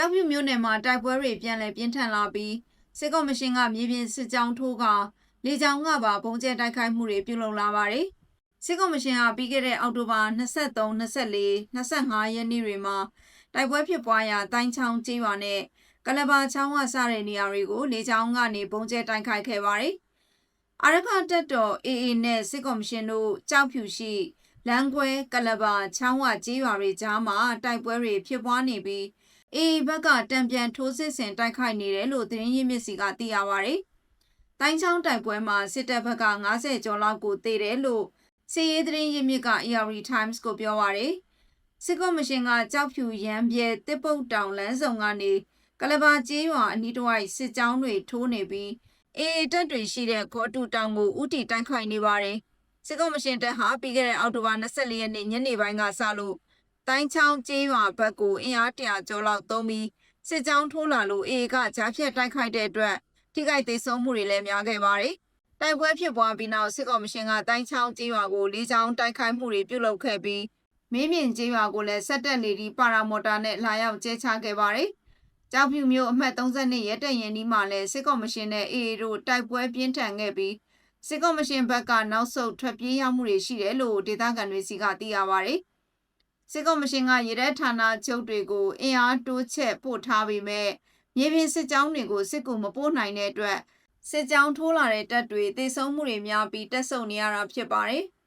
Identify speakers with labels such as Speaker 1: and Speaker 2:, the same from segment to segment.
Speaker 1: ကြောက်ဖြူမြို့နယ်မှာတိုက်ပွဲတွေပြန်လည်ပြင်းထန်လာပြီးစစ်ကော်မရှင်ကမြေပြင်စစ်ကြောင်းထိုးကလေကြောင်းကပါပုံကျဲတိုက်ခိုက်မှုတွေပြုလုပ်လာပါတယ်။စစ်ကော်မရှင်ကပြီးခဲ့တဲ့အောက်တိုဘာ23 24 25ရက်နေ့တွေမှာတိုက်ပွဲဖြစ်ပွားရာတိုင်းချောင်းကျေးရွာနဲ့ကလဘာချောင်းဝစတဲ့နေရာတွေကိုလေကြောင်းကနေပုံကျဲတိုက်ခိုက်ခဲ့ပါတယ်။အာရခတက်တော် AA နဲ့စစ်ကော်မရှင်တို့ကြောက်ဖြူရှိလမ်းကွဲကလဘာချောင်းဝကျေးရွာတွေကြားမှာတိုက်ပွဲတွေဖြစ်ပွားနေပြီး အေဘက်ကတံပြန်ထိုးစစ်ဆင်တိုက်ခိုက်နေတယ်လို့သတင်းရင်းမြစ်စီကသိရပါဗျ။တိုင်းချောင်းတိုက်ပွဲမှာစစ်တပ်ဘက်က90ကျော်လောက်ကိုသေတယ်လို့စီရေးသတင်းရင်းမြစ်က AR Times ကိုပြောပါရယ်။စစ်ကော်မရှင်ကကြောက်ဖြူရမ်းပြဲတစ်ပုတ်တောင်လမ်းဆောင်ကနေကလဘာကျေးရွာအနီးတစ်ဝိုက်စစ်ကြောင်းတွေထိုးနေပြီးအေတပ်တွေရှိတဲ့ခေါ်တူတောင်ကိုဥတီတိုက်ခိုက်နေပါတယ်။စစ်ကော်မရှင်တပ်ဟာပြီးခဲ့တဲ့အောက်တိုဘာ24ရက်နေ့ညနေပိုင်းကစလို့ တိုင်းချောင်းကျေးရွာဘက်ကိုအင်အားတရာကျော်လောက်သုံးပြီးစစ်ကြောင်းထိုးလာလို့အေကကြားဖြတ်တိုက်ခိုက်တဲ့အတွက်ထိခိုက်ဒေဆုံးမှုတွေလည်းများခဲ့ပါတယ်။တိုက်ပွဲဖြစ်ပွားပြီးနောက်စစ်ကော်မရှင်ကတိုင်းချောင်းကျေးရွာကိုလေးချောင်းတိုက်ခိုက်မှုတွေပြုလုပ်ခဲ့ပြီးမင်းမြင့်ကျေးရွာကိုလည်းဆက်တက်လေဒီပါရာမော်တာနဲ့လာရောက်ကျဲချခဲ့ပါတယ်။ကြောက်ဖြူမျိုးအမှတ်32ရဲတပ်ရင်ဒီမှာလည်းစစ်ကော်မရှင်နဲ့အေတို့တိုက်ပွဲပြင်းထန်ခဲ့ပြီးစစ်ကော်မရှင်ဘက်ကနောက်ဆုတ်ထွက်ပြေးရမှုတွေရှိတယ်လို့ဒေသခံတွေစီကသိရပါတယ်။ စစ်ကော်မရှင်ကရေတပ်ဌာနချုပ်တွေကိုအင်အားတိုးချက်ပို့ထားပေမဲ့မြေပြင်စစ်ကြောင်းတွေကိုစစ်ကူမပို့နိုင်တဲ့အတွက်စစ်ကြောင်းထိုးလာတဲ့တပ်တွေတေဆုံးမှုတွေများပြီးတက်ဆုံနေရတာဖြစ်ပါတယ်။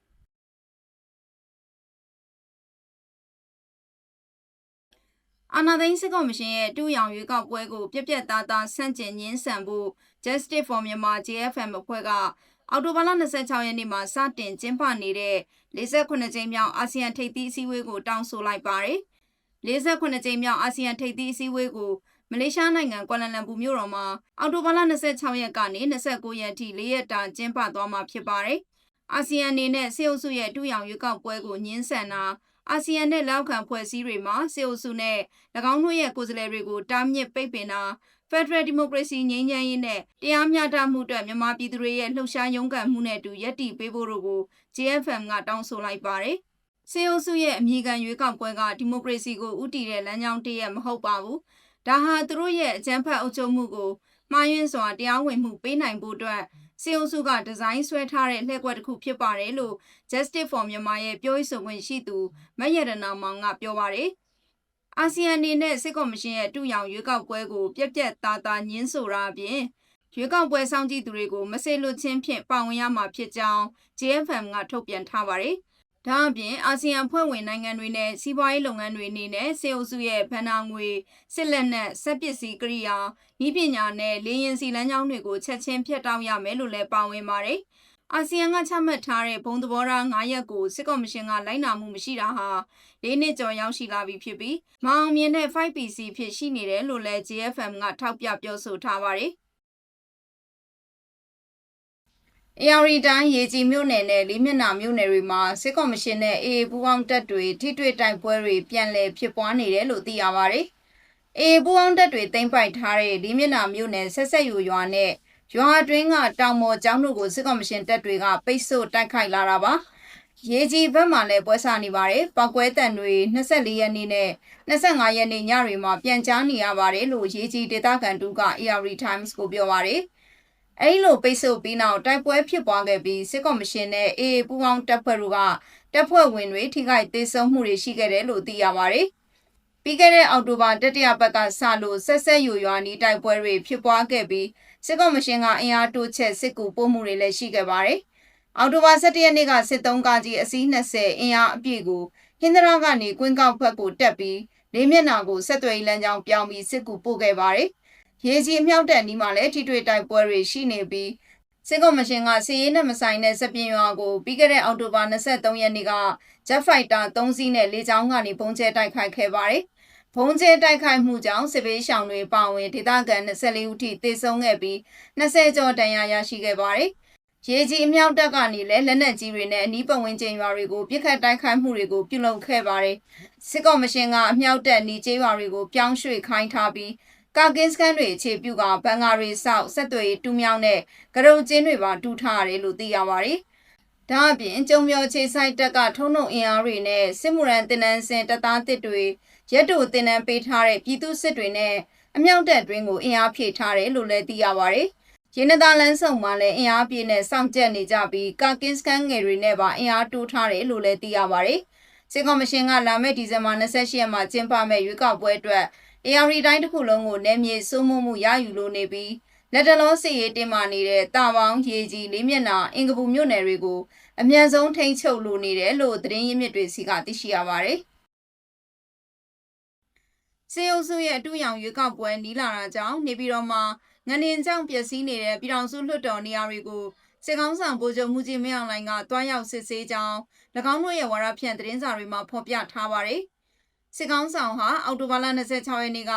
Speaker 1: အာနာသိန်းစစ်ကော်မရှင်ရဲ့တူရောင်ရွေးကောက်ပွဲကိုပြက်ပြက်သားသားဆန့်ကျင်ညှင်းဆန်ဖို့ Justice for Myanmar JFM အဖွဲ့က အော်တိုဘာလ26ရက်နေ့မှာစတင်ကျင်းပနေတဲ့48ကြိမ်မြောက်အာဆီယံထိပ်သီးအစည်းအဝေးကိုတောင်းဆိုလိုက်ပါတယ်။48ကြိမ်မြောက်အာဆီယံထိပ်သီးအစည်းအဝေးကိုမလေးရှားနိုင်ငံကွာလာလမ်ပူမြို့တော်မှာအော်တိုဘာလ26ရက်ကနေ29ရက်ထိ၄ရက်တာကျင်းပသွားမှာဖြစ်ပါတယ်။အာဆီယံအနေနဲ့စေအုပ်စုရဲ့တူရောင်ရွေးကောက်ပွဲကိုညှင်းဆန်တာအာဆီယံနဲ့လောက်ခံဖွဲ့စည်းတွေမှာစေအုပ်စုနဲ့၎င်းတို့ရဲ့ကိုယ်စားလှယ်တွေကိုတားမြစ်ပိတ်ပင်တာ Federal Democracy ငြိမ်းချမ်းရေးနဲ့တရားမျှတမှုအတွက်မြန်မာပြည်သူတွေရဲ့လှုပ်ရှားရုန်းကန်မှုနဲ့အတူယက်တီပေးဖို့တို့ကို JFM ကတောင်းဆိုလိုက်ပါတယ်။စေအုပ်စုရဲ့အမိခံရွေးကောက်ပွဲကဒီမိုကရေစီကိုဥတီတဲ့လမ်းကြောင်းတရက်မဟုတ်ပါဘူး။ဒါဟာသူတို့ရဲ့အကြမ်းဖက်အုပ်ချုပ်မှုကိုမှားယွင်းစွာတရားဝင်မှုပေးနိုင်ဖို့အတွက်စေအုပ်စုကဒီဇိုင်းဆွဲထားတဲ့လှည့်ကွက်တစ်ခုဖြစ်ပါတယ်လို့ Justice for Myanmar ရဲ့ပြောရေးဆိုခွင့်ရှိသူမရတနာမောင်ကပြောပါတယ်။ အာဆီယံအနေနဲ့စစ်ကော်မရှင်ရဲ့အတူရောင်ရွေးကောက်ပွဲကိုပြက်ပြက်သားသားညှင်းဆိုတာအပြင်ရွေးကောက်ပွဲစောင့်ကြည့်သူတွေကိုမဆေလွတ်ချင်းဖြင့်ပါဝင်ရမှာဖြစ်ကြောင်း JFM ကထုတ်ပြန်ထားပါတယ်။ဒါအပြင်အာဆီယံဖွဲ့ဝင်နိုင်ငံတွေနဲ့စီးပွားရေးလုပ်ငန်းတွေအနေနဲ့စေအုပ်စုရဲ့ဗန်နာငွေစစ်လက်နက်စက်ပစ္စည်းကိရိယာဤပညာနဲ့လေရင်စီလမ်းကြောင်းတွေကိုချက်ချင်းဖြတ်တောက်ရမယ်လို့လည်းပါဝင်ပါတယ်။ အာဆီယံကချမှတ်ထားတဲ့ဘုံသဘောထား9ရက်ကိုစစ်ကော်မရှင်ကလိုက်နာမှုမရှိတာဟာ၄နှစ်ကျော်ရောက်ရှိလာပြီဖြစ်ပြီးမအောင်မြင်တဲ့ 5PC ဖြစ်ရှိနေတယ်လို့လည်း JFM ကထောက်ပြပြောဆိုထားပါတယ်။ AR တိုင်းရေကြီးမြို့နယ်နဲ့လေးမျက်နှာမြို့နယ်တွေမှာစစ်ကော်မရှင်နဲ့ AA ပူးပေါင်းတပ်တွေထိတွေ့တိုက်ပွဲတွေပြန်လည်ဖြစ်ပွားနေတယ်လို့သိရပါတယ်။ AA ပူးပေါင်းတပ်တွေတင်ပိုက်ထားတဲ့လေးမျက်နှာမြို့နယ်ဆက်ဆက်ယူရွာနဲ့ ရွာအတွင်းကတောင်ပေါ်ကျောင်းတို့ကိုစစ်ကော်မရှင်တပ်တွေကပိတ်ဆို့တိုက်ခိုက်လာတာပါ။ရေကြီးဘက်မှာလည်းပွဲစားနေပါတယ်။ပောက်ကွဲတန်တွေ24ရက်နေ့နဲ့25ရက်နေ့ညတွေမှာပြန်ကြားနေရပါတယ်လို့ရေကြီးဒေသခံတူက AR Times ကိုပြောပါတယ်။အဲဒီလိုပိတ်ဆို့ပြီးနောက်တိုက်ပွဲဖြစ်ပွားခဲ့ပြီးစစ်ကော်မရှင်နဲ့အေအေပူးပေါင်းတပ်ဖွဲ့တို့ကတပ်ဖွဲ့ဝင်တွေထိခိုက်ဒေဆုံးမှုတွေရှိခဲ့တယ်လို့သိရပါတယ်။ ပြီးခဲ့တဲ့အောက်တိုဘာတတိယပတ်ကစလို့ဆက်ဆက်ယူရွာနီးတိုက်ပွဲတွေဖြစ်ပွားခဲ့ပြီးစစ်ကော်မရှင်ကအင်အားတိုးချက်စစ်ကူပို့မှုတွေလည်းရှိခဲ့ပါတယ်။အောက်တိုဘာ17ရက်နေ့ကစစ်တုံးကားကြီးအစီး20အင်အားအပြည့်ကိုဟင်္ဒရာကနေကွင်းကောက်ဘက်ကိုတက်ပြီးလေးမျက်နှာကိုဆက်သွယ်လမ်းကြောင်းပြောင်းပြီးစစ်ကူပို့ခဲ့ပါတယ်။ရေကြီးအမြောက်တက်နီးမှာလည်းထိတွေ့တိုက်ပွဲတွေရှိနေပြီးစစ်ကော်မရှင်ကစီရေးနဲ့မဆိုင်တဲ့စပြင်းရွာကိုပြီးခဲ့တဲ့အောက်တိုဘာ23ရက်နေ့က Jet Fighter 3စီးနဲ့လေကြောင်းကနေပုံကျဲတိုက်ခိုက်ခဲ့ပါတယ်။ ဘုံကျဲတိုက်ခိုက်မှုကြောင့်စစ်ဘေးရှောင်တွေပါဝင်ဒေသခံ24ဦးထိသေဆုံးခဲ့ပြီး20ကျော်ဒဏ်ရာရရှိခဲ့ပါတယ်။ရေကြီးအမြောက်တက်ကနေလည်းလက်နက်ကြီးတွေနဲ့အနီးပတ်ဝန်းကျင်ရွာတွေကိုပြစ်ခတ်တိုက်ခိုက်မှုတွေကိုပြုလုပ်ခဲ့ပါတယ်။စစ်ကော်မရှင်ကအမြောက်တက်နီးကျေးရွာတွေကိုပြောင်းရွှေ့ခိုင်းထားပြီးကာကင်းစကန်တွေအခြေပြုကဘန်ကာရီဆောက်ဆက်သွယ်တူးမြောင်းနဲ့ကရုံကျင်းတွေပါတူးထားရတယ်လို့သိရပါတယ်။ဒါအပြင်ကျုံမျောခြေဆိုင်တက်ကထုံးနှုံအင်အားတွေနဲ့စစ်မှုရန်တင်နန်းစင်တပ်သားတစ်တွေ ရက်တို့တင်နန်းပေးထားတဲ့ပြည်သူစစ်တွေနဲ့အမြောက်တပ်တွင်းကိုအင်အားဖြည့်ထားတယ်လို့လည်းသိရပါတယ်။ရင်းနှသားလန်းဆောင်မှာလည်းအင်အားပြည့်နဲ့စောင့်ကြက်နေကြပြီးကာကင်စကန်ငယ်တွေနဲ့ပါအင်အားတိုးထားတယ်လို့လည်းသိရပါတယ်။စစ်ကော်မရှင်ကလာမယ့်ဒီဇင်ဘာ28ရက်မှာကျင်းပမယ့်ရွေးကောက်ပွဲအတွက် AR တိုင်းတစ်ခုလုံးကိုနယ်မြေစိုးမိုးမှုရယူလိုနေပြီးလက်တလုံးစစ်ရေးတင်မာနေတဲ့တာပေါင်းရေကြီးလေးမျက်နှာအင်ကပူမြို့နယ်တွေကိုအမြန်ဆုံးထိန်းချုပ်လိုနေတယ်လို့သတင်းရင်းမြစ်တွေစီကသိရှိရပါတယ်။ စေအုပ်စုရဲ့အတူရောင်ရွေးကောက်ပွဲနီးလာတာကြောင့်နေပြည်တော်မှာငလင်ကြောင့်ပျက်စီးနေတဲ့ပြည်တော်စုလွှတ်တော်နေရာတွေကိုစစ်ကောင်းဆောင်ဗိုလ်ချုပ်မှုကြီးမင်းအောင်လှိုင်ကတွားရောက်စစ်ဆေးကြောင်း၎င်းတို့ရဲ့ဝါရဖြန့်သတင်းစာတွေမှာဖော်ပြထားပါတယ်။စစ်ကောင်းဆောင်ဟာအောက်တိုဘာလ26ရက်နေ့က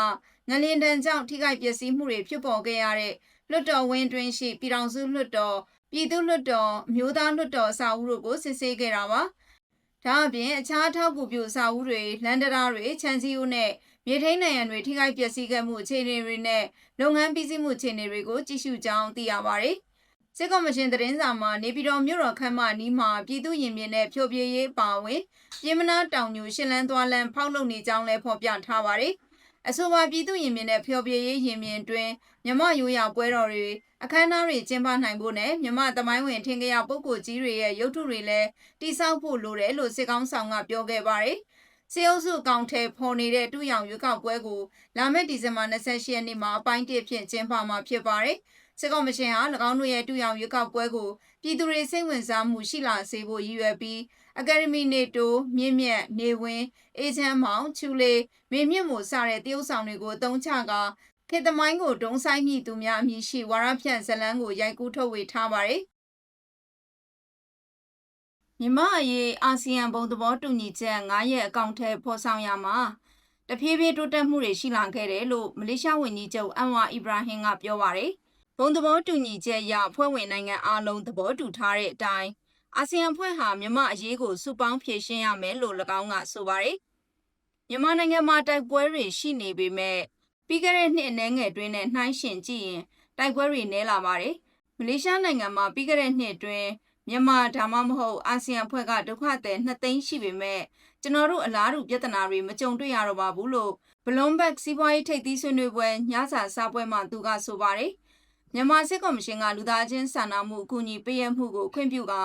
Speaker 1: ငလင်တန်ကြောင့်ထိခိုက်ပျက်စီးမှုတွေဖြစ်ပေါ်ခဲ့ရတဲ့လွှတ်တော်ဝင်းတွင်းရှိပြည်တော်စုလွှတ်တော်ပြည်သူ့လွှတ်တော်အမျိုးသားလွှတ်တော်အစာအုပ်တို့ကိုစစ်ဆေးခဲ့တာပါ။ဒါအပြင်အခြားထောက်ကူပြုအစာအုပ်တွေလန်ဒရာတွေခြံစည်းဦးနဲ့ မြေထိန်နိုင်ငံတွေထိခိုက်ပျက်စီးခဲ့မှုအခြေအနေတွေနဲ့လုပ်ငန်းပြီးစီးမှုအခြေအနေတွေကိုကြည့်ရှုကြောင်းသိရပါတယ်။စစ်ကော်မရှင်သတင်းစာမှာနေပြည်တော်မြို့တော်ခမ်းမနီးမှာပြည်သူရင်မြင်တဲ့ဖြိုပြရေးပါဝင်ပြည်မနာတောင်ညိုရှင်းလန်းသွားလန်းဖောက်လုပ်နေကြောင်းလည်းဖော်ပြထားပါတယ်။အဆိုပါပြည်သူရင်မြင်တဲ့ဖြိုပြရေးရင်မြင်တွင်မြမရိုးရာပွဲတော်တွေအခမ်းအနားတွေကျင်းပနိုင်ဖို့နဲ့မြမသမိုင်းဝင်ထင်ကြရပုဂ္ဂိုလ်ကြီးတွေရဲ့ရုပ်ထုတွေလည်းတိစောက်ဖို့လိုတယ်လို့စစ်ကောင်းဆောင်ကပြောခဲ့ပါတယ်။ စေအုပ်စုအကောင့်ထဲပေါ်နေတဲ့တူရောင်ရွေးကောက်ပွဲကိုလာမယ့်ဒီဇင်ဘာ28ရက်နေ့မှာအပိုင်းတစ်ဖြင့်ကျင်းပမှာဖြစ်ပါတယ်။စစ်ကော်မရှင်ဟာ၎င်းတို့ရဲ့တူရောင်ရွေးကောက်ပွဲကိုပြည်သူတွေစိတ်ဝင်စားမှုရှိလာစေဖို့ရည်ရွယ်ပြီးအကယ်ဒမီနေတိုမြင့်မြတ်နေဝင်းအေချမ်းမောင်ချူလေးမင်းမြင့်မို့စတဲ့တရုတ်ဆောင်တွေကိုအသုံးချကာခေတ်သမိုင်းကိုဒုံဆိုင်မိသူများအမည်ရှိဝါရဖြန့်ဇလန်းကိုရိုက်ကူးထုတ်ဝေထားပါတယ် မြန်မာအရေးအာဆီယံဘုံသဘောတူညီချက်9ရက်အကောင့်ထဲပေါ်ဆောင်ရမှာတဖြည်းဖြည်းတိုးတက်မှုတွေရှိလာခဲ့တယ်လို့မလေးရှားဝန်ကြီးချုပ်အန်ဝါအီဘရာဟင်ကပြောပါတယ်။ဘုံသဘောတူညီချက်အရဖွဲ့ဝင်နိုင်ငံအလုံးသဘောတူထားတဲ့အတိုင်းအာဆီယံဖွဲ့ဟာမြန်မာအရေးကိုစုပေါင်းဖြေရှင်းရမယ်လို့၎င်းကဆိုပါတယ်။မြန်မာနိုင်ငံမှာတိုက်ပွဲတွေရှိနေပေမဲ့ပြီးခဲ့တဲ့နှစ်အနည်းငယ်အတွင်းနဲ့နှိုင်းယှဉ်ကြည့်ရင်တိုက်ပွဲတွေနည်းလာပါတယ်။မလေးရှားနိုင်ငံမှာပြီးခဲ့တဲ့နှစ်အတွင်း မြန်မာဒါမှမဟုတ်အာဆီယံဖွဲ့ကဒုက္ခသည်2သိန်းရှိပေမဲ့ကျွန်တော်တို့အလားတူပြဿနာတွေမကြုံတွေ့ရတော့ပါဘူးလို့ဘလွန်ဘက်စီးပွားရေးထိပ်သီးဆွေးနွေးပွဲညစာစားပွဲမှာသူကဆိုပါတယ်မြန်မာစစ်ကော်မရှင်ကလူသားချင်းစာနာမှုအကူအညီပေးရမှုကိုခွင့်ပြုကာ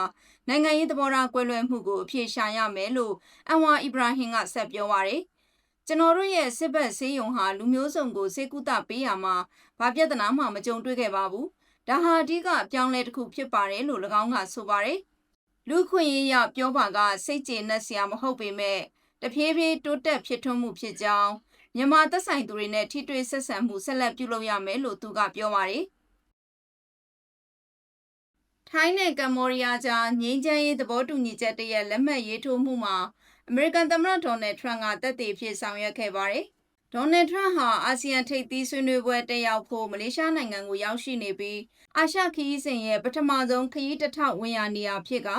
Speaker 1: နိုင်ငံရေးသဘောထားကွဲလွဲမှုကိုအပြေရှာရမယ်လို့အန်ဝါအီဘရာဟင်ကဆက်ပြောပါတယ်ကျွန်တော်တို့ရဲ့စစ်ဘက်ဆေးရုံဟာလူမျိုးစုံကိုစေကုသပေးရမှာဘာပြဿနာမှမကြုံတွေ့ခဲ့ပါဘူး ဒါဟာအဓိကအပြောင်းလဲတစ်ခုဖြစ်ပါတယ်လို့၎င်းကဆိုပါတယ်လူခွင့်ရေးရပြောပါကစိတ်ကျေနပ်စရာမဟုတ်ပေမဲ့တဖြည်းဖြည်းတိုးတက်ဖြစ်ထွန်းမှုဖြစ်ကြောင်းမြန်မာသက်ဆိုင်သူတွေနဲ့ထိတွေ့ဆက်ဆံမှုဆက်လက်ပြုလုပ်ရမယ်လို့သူကပြောပါတယ်ထိုင်းနဲ့ကမ္ဘောဒီးယားကြားငြိမ်းချမ်းရေးသဘောတူညီချက်တရက်လက်မှတ်ရေးထိုးမှုမှာအမေရိကန်သမ္မတဒေါ်နယ်ထရန့်ကတက်တည်ဖြစ်ဆောင်ရွက်ခဲ့ပါတယ်။ ဒေါ်နယ်ထရန့်ဟာအာဆီယံထိပ်သီးဆွေးနွေးပွဲတက်ရောက်ဖို့မလေးရှားနိုင်ငံကိုရောက်ရှိနေပြီးအာရှခရီးစဉ်ရဲ့ပထမဆုံးခရီးတစ်ထောက်ဝင်ရနေရာဖြစ်က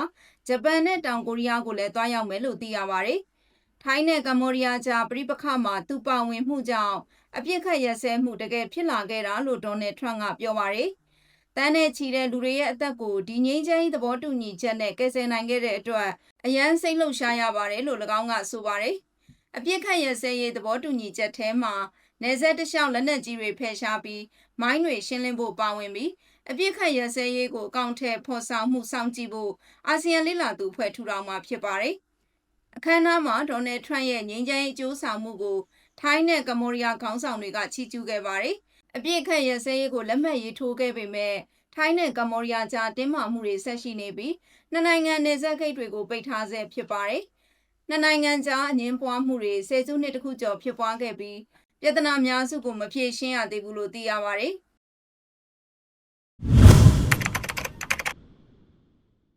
Speaker 1: ဂျပန်နဲ့တောင်ကိုရီးယားကိုလည်းတွားရောက်မယ်လို့သိရပါတယ်။ထိုင်းနဲ့ကမ္ဘောဒီးယားကြားပြိပခမှာသူပါဝင်မှုကြောင့်အပြစ်ခတ်ရစဲမှုတကယ်ဖြစ်လာခဲ့တာလို့ဒေါ်နယ်ထရန့်ကပြောပါတယ်။တန်းနဲ့ချီတဲ့လူတွေရဲ့အသက်ကိုဒီငိမ့်ချမ်းသဘောတူညီချက်နဲ့ကယ်ဆယ်နိုင်ခဲ့တဲ့အတွက်အရန်စိတ်လှုပ်ရှားရပါတယ်လို့၎င်းကဆိုပါတယ်။ အပြစ်ခတ်ရစဲရေးသဘောတူညီချက်ထဲမှာနေဆက်တလျှောက်လက်နက်ကြီးတွေဖယ်ရှားပြီးမိုင်းတွေရှင်းလင်းဖို့ပါဝင်ပြီးအပြစ်ခတ်ရစဲရေးကိုအကောင့်ထဲဖော်ဆောင်မှုစောင့်ကြည့်ဖို့အာဆီယံလိလာသူဖွဲ့ထူထောင်မှာဖြစ်ပါတယ်။အခမ်းအနားမှာဒေါ်နယ်ထရန့်ရဲ့ငြိမ်းချမ်းရေးအကျိုးဆောင်မှုကိုထိုင်းနဲ့ကမ္ဘောဒီးယားခေါင်းဆောင်တွေကချီးကျူးခဲ့ပါတယ်။အပြစ်ခတ်ရစဲရေးကိုလက်မှတ်ရေးထိုးခဲ့ပေမဲ့ထိုင်းနဲ့ကမ္ဘောဒီးယားကြားတင်းမာမှုတွေဆက်ရှိနေပြီးနှစ်နိုင်ငံနယ်စပ်ဂိတ်တွေကိုပိတ်ထားဆဲဖြစ်ပါတယ်။ နှစ်နိုင်ငံကြားအငင်းပွားမှုတွေဆယ်စုနှစ်တခုကျော်ဖြစ်ပွားခဲ့ပြီးပြဿနာများစုကိုမဖြေရှင်းရသေးဘူးလို့သိရပါတယ်။